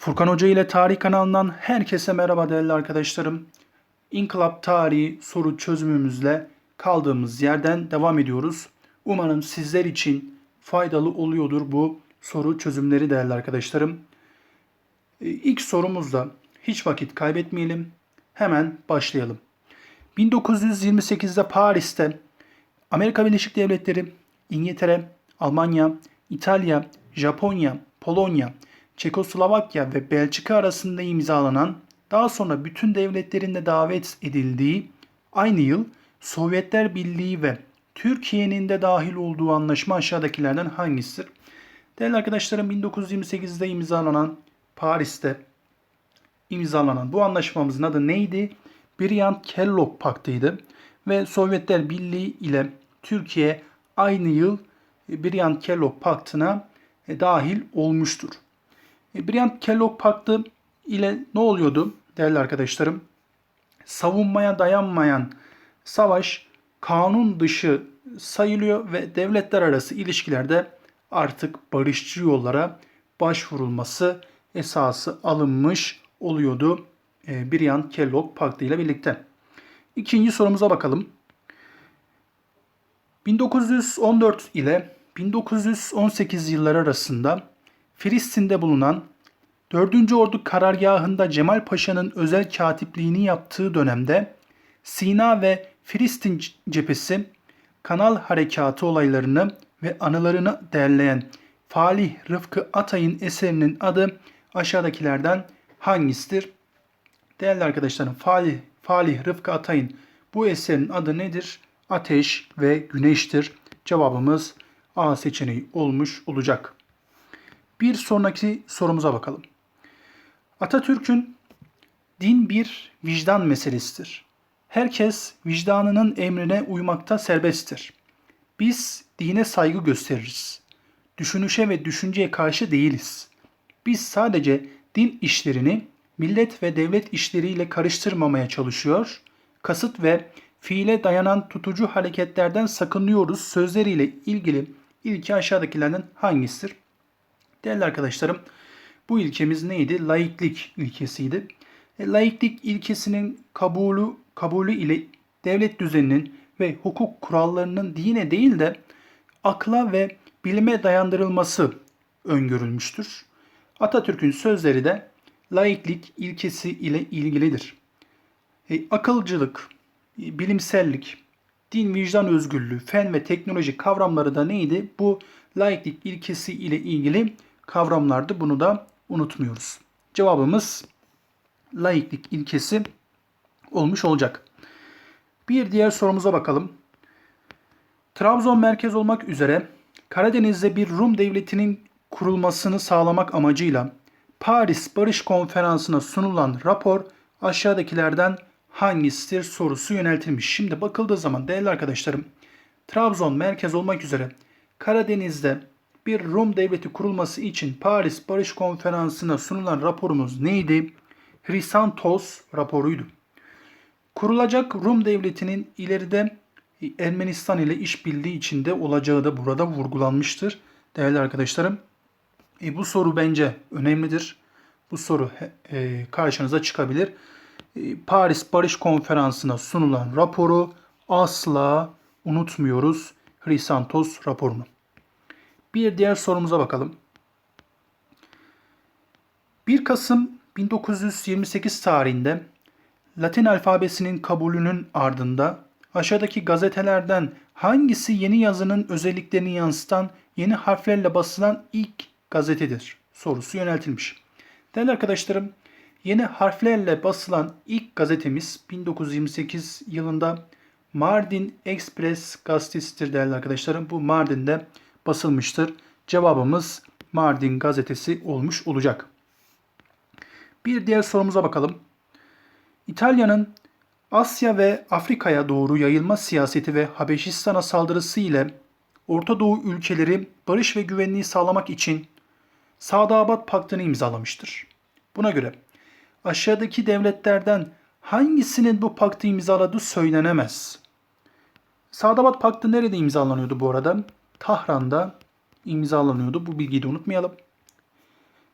Furkan Hoca ile Tarih kanalından herkese merhaba değerli arkadaşlarım. İnkılap tarihi soru çözümümüzle kaldığımız yerden devam ediyoruz. Umarım sizler için faydalı oluyordur bu soru çözümleri değerli arkadaşlarım. Ee, İlk sorumuzda hiç vakit kaybetmeyelim. Hemen başlayalım. 1928'de Paris'te Amerika Birleşik Devletleri, İngiltere, Almanya, İtalya, Japonya, Polonya, Çekoslovakya ve Belçika arasında imzalanan, daha sonra bütün devletlerin de davet edildiği aynı yıl Sovyetler Birliği ve Türkiye'nin de dahil olduğu anlaşma aşağıdakilerden hangisidir? Değerli arkadaşlarım 1928'de imzalanan Paris'te imzalanan bu anlaşmamızın adı neydi? Briand-Kellogg Paktı'ydı ve Sovyetler Birliği ile Türkiye aynı yıl Briand-Kellogg Paktı'na dahil olmuştur. E, Briand-Kellogg Paktı ile ne oluyordu değerli arkadaşlarım? Savunmaya dayanmayan savaş kanun dışı sayılıyor ve devletler arası ilişkilerde artık barışçı yollara başvurulması esası alınmış oluyordu e, Briand-Kellogg Paktı ile birlikte. İkinci sorumuza bakalım. 1914 ile 1918 yılları arasında Filistin'de bulunan 4. Ordu karargahında Cemal Paşa'nın özel katipliğini yaptığı dönemde Sina ve Filistin cephesi Kanal Harekatı olaylarını ve anılarını derleyen Falih Rıfkı Atay'ın eserinin adı aşağıdakilerden hangisidir? Değerli arkadaşlarım Falih, Falih Rıfkı Atay'ın bu eserin adı nedir? Ateş ve Güneş'tir. Cevabımız A seçeneği olmuş olacak. Bir sonraki sorumuza bakalım. Atatürk'ün din bir vicdan meselesidir. Herkes vicdanının emrine uymakta serbesttir. Biz dine saygı gösteririz. Düşünüşe ve düşünceye karşı değiliz. Biz sadece din işlerini millet ve devlet işleriyle karıştırmamaya çalışıyor, kasıt ve fiile dayanan tutucu hareketlerden sakınıyoruz sözleriyle ilgili ilke aşağıdakilerden hangisidir? Değerli arkadaşlarım, bu ilkemiz neydi? Laiklik ilkesiydi. E, laiklik ilkesinin kabulü, kabulü ile devlet düzeninin ve hukuk kurallarının dine değil de akla ve bilime dayandırılması öngörülmüştür. Atatürk'ün sözleri de laiklik ilkesi ile ilgilidir. E, akılcılık, e, bilimsellik, din, vicdan özgürlüğü, fen ve teknoloji kavramları da neydi? Bu laiklik ilkesi ile ilgili kavramlardı. Bunu da unutmuyoruz. Cevabımız laiklik ilkesi olmuş olacak. Bir diğer sorumuza bakalım. Trabzon merkez olmak üzere Karadeniz'de bir Rum devletinin kurulmasını sağlamak amacıyla Paris Barış Konferansı'na sunulan rapor aşağıdakilerden hangisidir sorusu yöneltilmiş. Şimdi bakıldığı zaman değerli arkadaşlarım Trabzon merkez olmak üzere Karadeniz'de bir Rum devleti kurulması için Paris Barış Konferansı'na sunulan raporumuz neydi? Hrisantos raporuydu. Kurulacak Rum devletinin ileride Ermenistan ile işbirliği içinde olacağı da burada vurgulanmıştır. Değerli arkadaşlarım e, bu soru bence önemlidir. Bu soru e, karşınıza çıkabilir. E, Paris Barış Konferansı'na sunulan raporu asla unutmuyoruz. Hrisantos raporunu. Bir diğer sorumuza bakalım. 1 Kasım 1928 tarihinde Latin alfabesinin kabulünün ardında aşağıdaki gazetelerden hangisi yeni yazının özelliklerini yansıtan yeni harflerle basılan ilk gazetedir? Sorusu yöneltilmiş. Değerli arkadaşlarım, yeni harflerle basılan ilk gazetemiz 1928 yılında Mardin Express gazetesidir değerli arkadaşlarım. Bu Mardin'de basılmıştır. Cevabımız Mardin gazetesi olmuş olacak. Bir diğer sorumuza bakalım. İtalya'nın Asya ve Afrika'ya doğru yayılma siyaseti ve Habeşistan'a saldırısı ile Orta Doğu ülkeleri barış ve güvenliği sağlamak için Sadabat Paktı'nı imzalamıştır. Buna göre aşağıdaki devletlerden hangisinin bu paktı imzaladığı söylenemez. Sadabat Paktı nerede imzalanıyordu bu arada? Tahran'da imzalanıyordu. Bu bilgiyi de unutmayalım.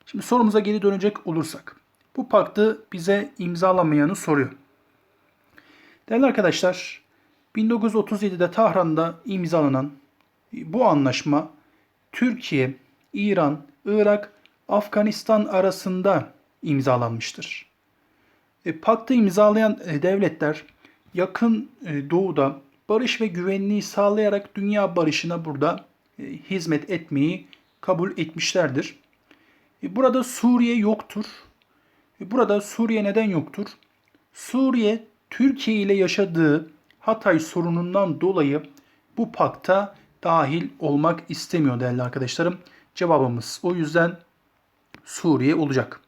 Şimdi sorumuza geri dönecek olursak. Bu paktı bize imzalamayanı soruyor. Değerli arkadaşlar, 1937'de Tahran'da imzalanan bu anlaşma Türkiye, İran, Irak, Afganistan arasında imzalanmıştır. E, paktı imzalayan e, devletler yakın e, doğuda barış ve güvenliği sağlayarak dünya barışına burada e, hizmet etmeyi kabul etmişlerdir. E, burada Suriye yoktur. E, burada Suriye neden yoktur? Suriye Türkiye ile yaşadığı Hatay sorunundan dolayı bu pakta dahil olmak istemiyor değerli arkadaşlarım. Cevabımız o yüzden Suriye olacak.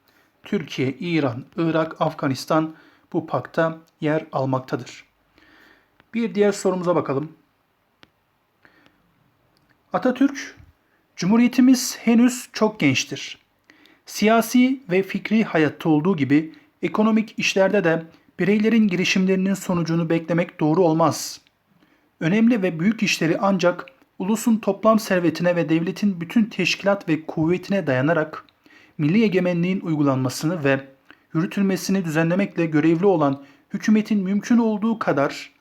Türkiye, İran, Irak, Afganistan bu pakta yer almaktadır. Bir diğer sorumuza bakalım. Atatürk, Cumhuriyetimiz henüz çok gençtir. Siyasi ve fikri hayatta olduğu gibi ekonomik işlerde de bireylerin girişimlerinin sonucunu beklemek doğru olmaz. Önemli ve büyük işleri ancak ulusun toplam servetine ve devletin bütün teşkilat ve kuvvetine dayanarak milli egemenliğin uygulanmasını ve yürütülmesini düzenlemekle görevli olan hükümetin mümkün olduğu kadar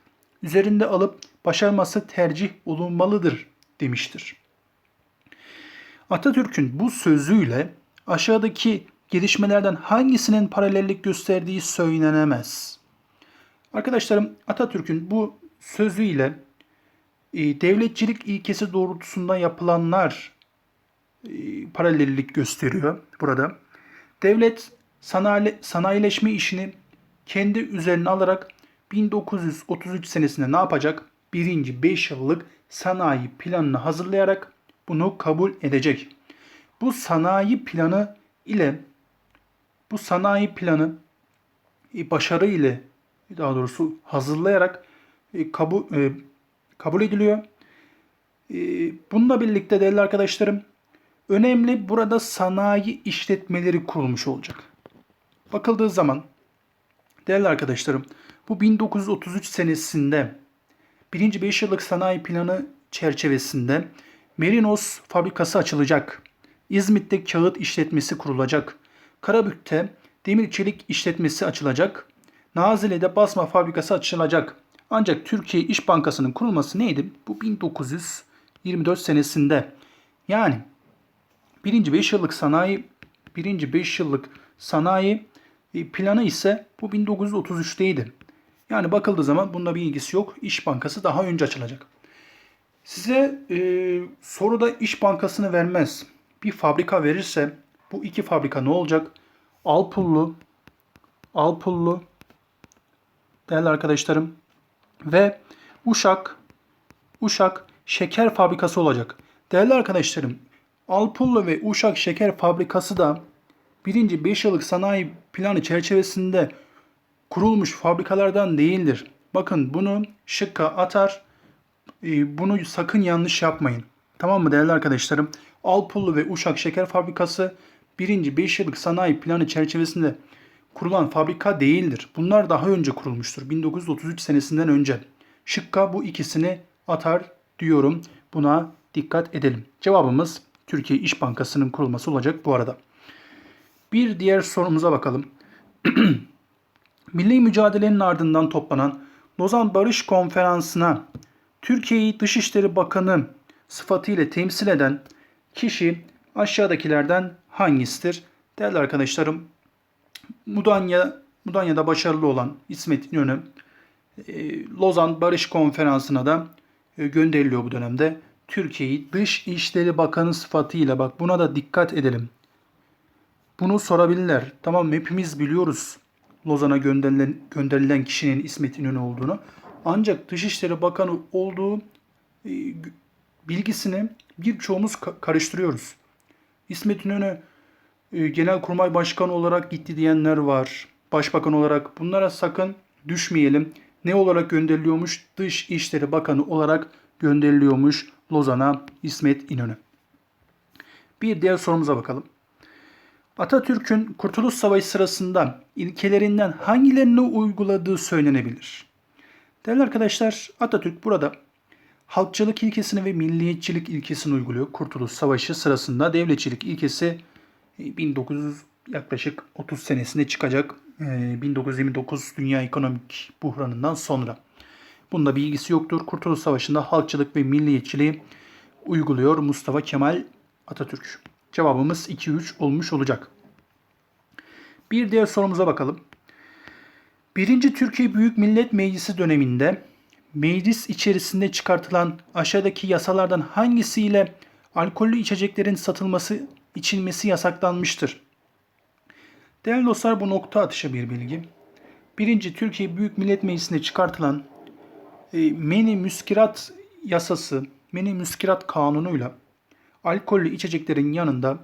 üzerinde alıp başarması tercih olunmalıdır demiştir. Atatürk'ün bu sözüyle aşağıdaki gelişmelerden hangisinin paralellik gösterdiği söylenemez. Arkadaşlarım Atatürk'ün bu sözüyle e, devletçilik ilkesi doğrultusunda yapılanlar e, paralellik gösteriyor burada. Devlet sanayi, sanayileşme işini kendi üzerine alarak 1933 senesinde ne yapacak? Birinci 5 yıllık sanayi planını hazırlayarak bunu kabul edecek. Bu sanayi planı ile bu sanayi planı e, başarı ile daha doğrusu hazırlayarak e, kabul e, kabul ediliyor. Bununla birlikte değerli arkadaşlarım önemli burada sanayi işletmeleri kurulmuş olacak. Bakıldığı zaman değerli arkadaşlarım bu 1933 senesinde birinci 5 yıllık sanayi planı çerçevesinde Merinos fabrikası açılacak. İzmit'te kağıt işletmesi kurulacak. Karabük'te demir çelik işletmesi açılacak. Nazile'de basma fabrikası açılacak. Ancak Türkiye İş Bankası'nın kurulması neydi? Bu 1924 senesinde. Yani birinci 5 yıllık sanayi birinci 5 yıllık sanayi e, planı ise bu 1933'teydi. Yani bakıldığı zaman bunda bir ilgisi yok. İş Bankası daha önce açılacak. Size e, soruda İş Bankası'nı vermez. Bir fabrika verirse bu iki fabrika ne olacak? Alpullu, Alpullu değerli arkadaşlarım ve Uşak, Uşak şeker fabrikası olacak. Değerli arkadaşlarım, Alpullu ve Uşak şeker fabrikası da birinci 5 yıllık sanayi planı çerçevesinde kurulmuş fabrikalardan değildir. Bakın bunu şıkka atar. Ee, bunu sakın yanlış yapmayın. Tamam mı değerli arkadaşlarım? Alpullu ve Uşak Şeker Fabrikası birinci 5 yıllık sanayi planı çerçevesinde kurulan fabrika değildir. Bunlar daha önce kurulmuştur. 1933 senesinden önce. Şıkka bu ikisini atar diyorum. Buna dikkat edelim. Cevabımız Türkiye İş Bankası'nın kurulması olacak bu arada. Bir diğer sorumuza bakalım. Milli mücadelenin ardından toplanan Lozan Barış Konferansı'na Türkiye'yi Dışişleri Bakanı sıfatıyla temsil eden kişi aşağıdakilerden hangisidir? Değerli arkadaşlarım, Mudanya, Mudanya'da başarılı olan İsmet İnönü e, Lozan Barış Konferansı'na da e, gönderiliyor bu dönemde. Türkiye'yi Dış İşleri Bakanı sıfatıyla bak buna da dikkat edelim. Bunu sorabilirler. Tamam hepimiz biliyoruz Lozan'a gönderilen, gönderilen kişinin İsmet İnönü olduğunu. Ancak Dışişleri Bakanı olduğu e, bilgisini birçoğumuz karıştırıyoruz. İsmet İnönü e, Genelkurmay Başkanı olarak gitti diyenler var. Başbakan olarak bunlara sakın düşmeyelim. Ne olarak gönderiliyormuş? Dış İşleri Bakanı olarak gönderiliyormuş Lozan'a İsmet İnönü. Bir diğer sorumuza bakalım. Atatürk'ün Kurtuluş Savaşı sırasında ilkelerinden hangilerini uyguladığı söylenebilir? Değerli arkadaşlar Atatürk burada halkçılık ilkesini ve milliyetçilik ilkesini uyguluyor. Kurtuluş Savaşı sırasında devletçilik ilkesi E, 1900 yaklaşık 30 senesinde çıkacak. e, 1929 Dünya Ekonomik Buhranı'ndan sonra. Bunda bilgisi yoktur. Kurtuluş Savaşı'nda halkçılık ve milliyetçiliği uyguluyor Mustafa Kemal Atatürk. Cevabımız 2-3 olmuş olacak. Bir diğer sorumuza bakalım. Birinci Türkiye Büyük Millet Meclisi döneminde meclis içerisinde çıkartılan aşağıdaki yasalardan hangisiyle alkollü içeceklerin satılması, içilmesi yasaklanmıştır? Değerli dostlar bu nokta atışı bir bilgi. Birinci Türkiye Büyük Millet Meclisi'nde çıkartılan e, Meni Müskirat yasası, Meni Müskirat kanunuyla alkollü içeceklerin yanında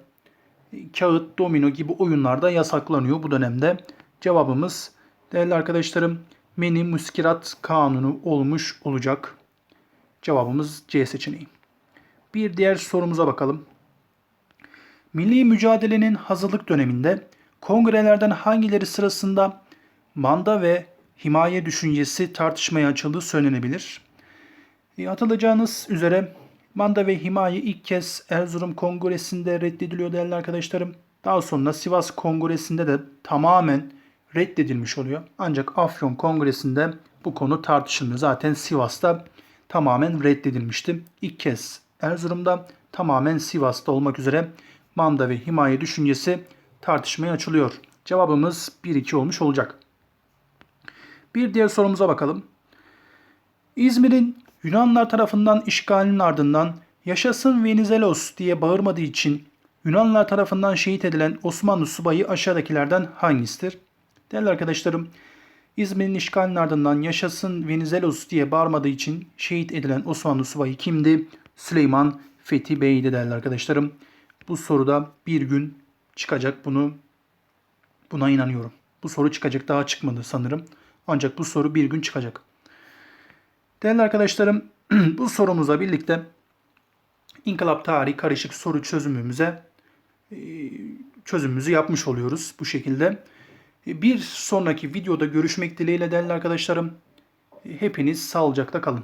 kağıt, domino gibi oyunlarda yasaklanıyor bu dönemde. Cevabımız değerli arkadaşlarım Meni Müskirat kanunu olmuş olacak. Cevabımız C seçeneği. Bir diğer sorumuza bakalım. Milli mücadelenin hazırlık döneminde kongrelerden hangileri sırasında manda ve himaye düşüncesi tartışmaya açıldığı söylenebilir. E, hatırlayacağınız üzere manda ve himaye ilk kez Erzurum Kongresi'nde reddediliyor değerli arkadaşlarım. Daha sonra Sivas Kongresi'nde de tamamen reddedilmiş oluyor. Ancak Afyon Kongresi'nde bu konu tartışılmıyor. Zaten Sivas'ta tamamen reddedilmişti. İlk kez Erzurum'da tamamen Sivas'ta olmak üzere manda ve himaye düşüncesi tartışmaya açılıyor. Cevabımız 1-2 olmuş olacak. Bir diğer sorumuza bakalım. İzmir'in Yunanlar tarafından işgalinin ardından yaşasın Venizelos diye bağırmadığı için Yunanlar tarafından şehit edilen Osmanlı subayı aşağıdakilerden hangisidir? Değerli arkadaşlarım, İzmir'in işgalinin ardından yaşasın Venizelos diye bağırmadığı için şehit edilen Osmanlı subayı kimdi? Süleyman Fethi Bey'di değerli arkadaşlarım. Bu soruda bir gün çıkacak bunu buna inanıyorum. Bu soru çıkacak daha çıkmadı sanırım. Ancak bu soru bir gün çıkacak. Değerli arkadaşlarım bu sorumuzla birlikte İnkılap Tarihi Karışık Soru çözümümüze e, çözümümüzü yapmış oluyoruz bu şekilde. E, Bir sonraki videoda görüşmek dileğiyle değerli arkadaşlarım. E, Hepiniz sağlıcakla kalın.